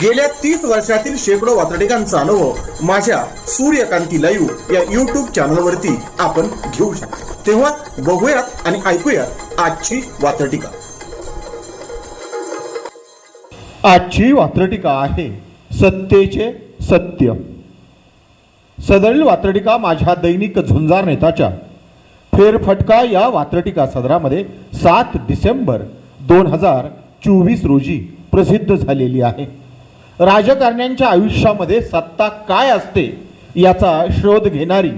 गेल्या तीस वर्षातील शेकडो वातडिकांचा अनुभव माझ्या सूर्यकांती लाईव्ह या युट्यूब चॅनलवरती आपण घेऊ शकतो. तेव्हा बघूयात आणि ऐकूयात आजची वातडिका आजची वात्रटिका आहे सत्तेचे सत्य. सदरील वात्रटिका माझ्या दैनिक झुंजार नेताच्या. फेरफटका या वात्रटिका सदरामध्ये सात डिसेंबर दोन हजार चोवीस रोजी प्रसिद्ध झालेली आहे. राजकारण्यांच्या आयुष्यामध्ये सत्ता काय असते याचा शोध घेणारी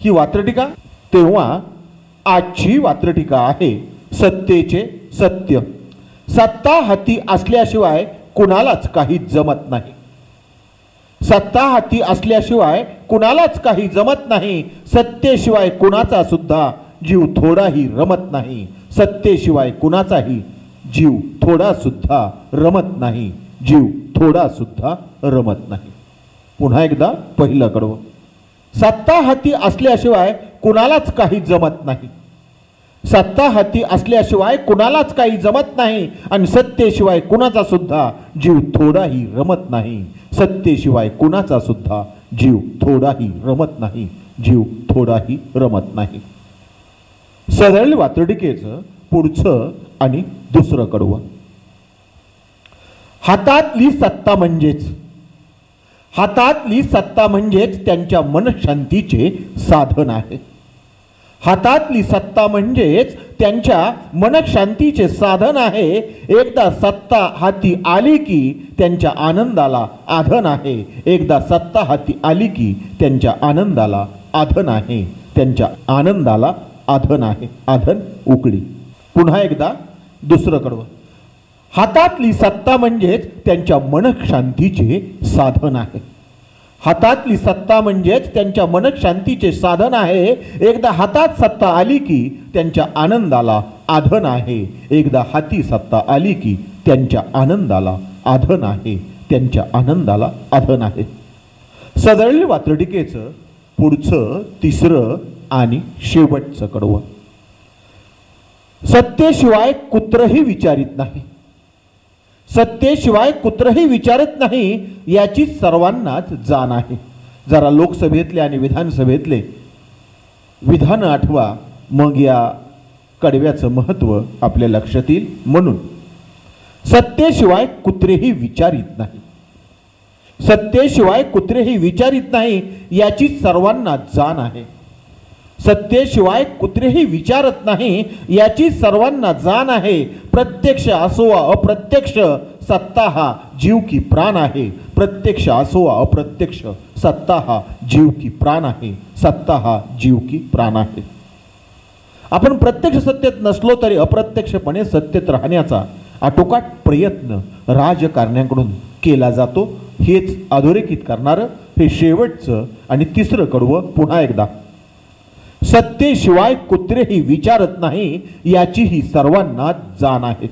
ही वात्रटिका? तेव्हा आजची वात्रटिका आहे सत्तेचे सत्य. सत्ता हाती असल्याशिवाय कुणालाच काही जमत नाही. सत्ता हाती असल्याशिवाय कुणालाच काही जमत नाही. सत्तेशिवाय कुणाचा सुद्धा जीव थोडाही रमत नाही. सत्तेशिवाय कुणाचाही जीव थोडा सुद्धा रमत नाही. जीव थोडा सुद्धा रमत नाही. पुन्हा एकदा पहिलं कडवं. सत्ता हाती असल्याशिवाय कुणालाच काही जमत नाही. सत्ता हाती असल्याशिवाय कुणालाच काही जमत नाही आणि सत्तेशिवाय कुणाचा सुद्धा जीव थोडाही रमत नाही. सत्तेशिवाय कुणाचा सुद्धा जीव थोडाही रमत नाही. जीव थोडाही रमत नाही. सरळ वातडिकेचं पुढचं आणि दुसरं कडवं. हातातली सत्ता म्हणजेच. हातातली सत्ता म्हणजेच त्यांच्या मनशांतीचे साधन आहे. हातातली सत्ता म्हणजेच त्यांच्या मनशांतीचे साधन आहे. एकदा सत्ता हाती आली की त्यांच्या आनंदाला आधन आहे. एकदा सत्ता हाती आली की त्यांच्या आनंदाला आधन आहे. त्यांच्या आनंदाला आधन आहे. आधन उकडी पुन्हा एकदा दुसरं कडवं. हातातली सत्ता म्हणजेच त्यांच्या मनशांतीचे साधन आहे. हातातली सत्ता म्हणजेच त्यांच्या मनशांतीचे साधन आहे. एकदा हातात सत्ता आली की त्यांच्या आनंदाला आधन आहे. एकदा हाती सत्ता आली की त्यांच्या आनंदाला आधन आहे. त्यांच्या आनंदाला आधन आहे. सदळ वात्रटिकेचं पुढचं तिसरं आणि शेवटचं कडवं. सत्तेशिवाय कुत्रही विचारित नाही. सत्तेशिवाय कुत्रही विचारत नाही याची सर्वांनाच जाण आहे. जरा लोकसभेतले आणि विधानसभेतले विधान आठवा मग या कडव्याचं महत्त्व आपल्या लक्षात येईल. म्हणून सत्तेशिवाय कुत्रेही विचारित नाही. सत्तेशिवाय कुत्रेही विचारित नाही याची सर्वांना जाण आहे. सत्तेशिवाय कुत्रेही विचारत नाही याची सर्वांना जाण आहे. प्रत्यक्ष असो वा अप्रत्यक्ष सत्ता हा जीव की प्राण आहे. प्रत्यक्ष असो वा अप्रत्यक्ष सत्ता हा जीव की प्राण आहे. सत्ता हा जीव की प्राण आहे. आपण प्रत्यक्ष सत्तेत नसलो तरी अप्रत्यक्षपणे सत्तेत राहण्याचा आटोकाट प्रयत्न राजकारण्यांकडून केला जातो. हेच अधोरेखित करणारं हे शेवटचं आणि तिसरं कडवं पुन्हा एकदा सत्तेशिवाय कुत्रेही विचारत नाही याचीही सर्वांना जाण आहे.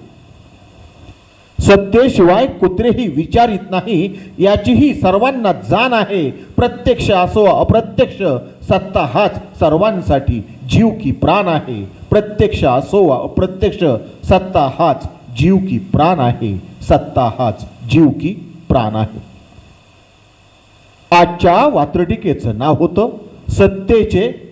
सत्तेशिवाय कुत्रेही विचारित नाही याचीही सर्वांना जाण आहे. प्रत्यक्ष असो अप्रत्यक्ष सत्ता हाच सर्वांसाठी जीव की प्राण आहे. प्रत्यक्ष असो अप्रत्यक्ष सत्ता हाच जीव की प्राण आहे. सत्ता हाच जीव की प्राण आहे. आजच्या वात्रटिकेचं नाव होतं सत्तेचे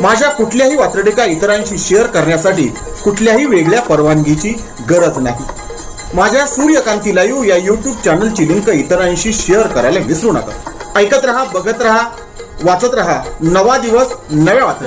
माझ्या कुठल्याही वात्रटिका इतरांशी शेअर करण्यासाठी कुठल्याही वेगळ्या परवानगीची गरज नाही. माझ्या सूर्यकांती लाईव्ह या यूट्यूब चॅनलची लिंक इतरांशी शेअर करायला विसरू नका. ऐकत रहा बघत रहा वाचत रहा. नवा दिवस नव्या वाचत